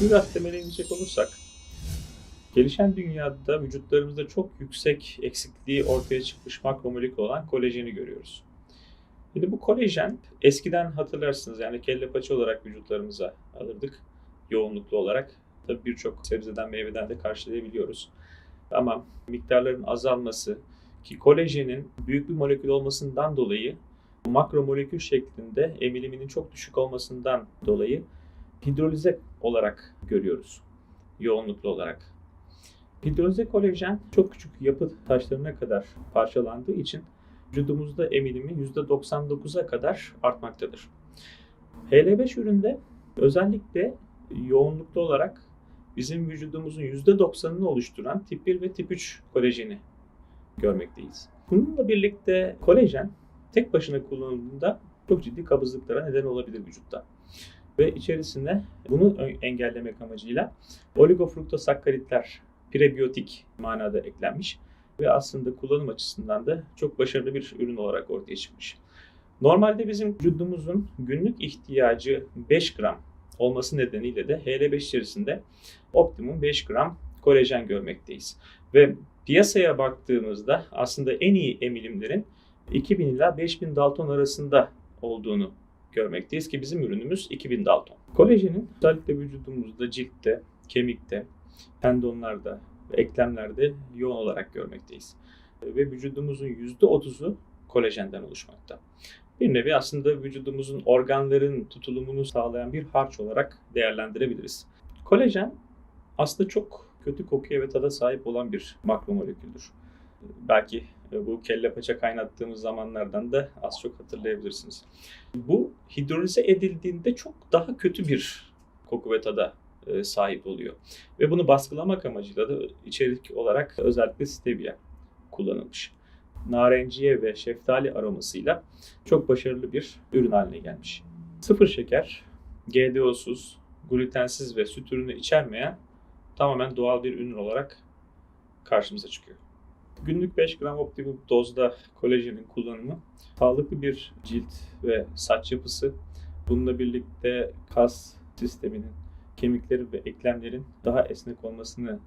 Biraz temele inecek olursak, gelişen dünyada vücutlarımızda çok yüksek eksikliği ortaya çıkmış makromolekül olan kolajeni görüyoruz. Şimdi bu kolajen eskiden hatırlarsınız yani kelle paça olarak vücutlarımıza alırdık yoğunluklu olarak. Tabii birçok sebzeden meyveden de karşılayabiliyoruz. Ama miktarların azalması ki kolajenin büyük bir molekül olmasından dolayı makromolekül şeklinde emiliminin çok düşük olmasından dolayı hidrolize olarak görüyoruz. Yoğunluklu olarak. Hidrolize kolajen çok küçük yapı taşlarına kadar parçalandığı için vücudumuzda emilimi %99'a kadar artmaktadır. HL5 üründe özellikle yoğunluklu olarak bizim vücudumuzun %90'ını oluşturan tip 1 ve tip 3 kolajeni görmekteyiz. Bununla birlikte kolajen tek başına kullanıldığında çok ciddi kabızlıklara neden olabilir vücutta. Ve içerisine bunu engellemek amacıyla oligofruktosakkaritler prebiyotik manada eklenmiş ve aslında kullanım açısından da çok başarılı bir ürün olarak ortaya çıkmış. Normalde bizim vücudumuzun günlük ihtiyacı 5 gram olması nedeniyle de HL5 içerisinde optimum 5 gram kolajen görmekteyiz. Ve piyasaya baktığımızda aslında en iyi emilimlerin 2000 ila 5000 Dalton arasında olduğunu görmekteyiz ki bizim ürünümüz 2000 Dalton. Kolajenin özellikle vücudumuzda, ciltte, kemikte, tendonlarda eklemlerde yoğun olarak görmekteyiz. Ve vücudumuzun %30'u kolajenden oluşmakta. Bir nevi aslında vücudumuzun organların tutulumunu sağlayan bir harç olarak değerlendirebiliriz. Kolajen aslında çok kötü kokuya ve tada sahip olan bir makromoleküldür. Belki bu kelle paça kaynattığımız zamanlardan da az çok hatırlayabilirsiniz. Bu hidrolize edildiğinde çok daha kötü bir koku ve tada e, sahip oluyor. Ve bunu baskılamak amacıyla da içerik olarak özellikle stevia kullanılmış. Narenciye ve şeftali aromasıyla çok başarılı bir ürün haline gelmiş. Sıfır şeker, GDO'suz, glutensiz ve süt ürünü içermeyen tamamen doğal bir ürün olarak karşımıza çıkıyor. Günlük 5 gram optimum dozda kolajenin kullanımı sağlıklı bir cilt ve saç yapısı, bununla birlikte kas sisteminin, kemikleri ve eklemlerin daha esnek olmasını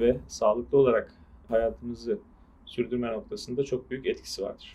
ve sağlıklı olarak hayatımızı sürdürme noktasında çok büyük etkisi vardır.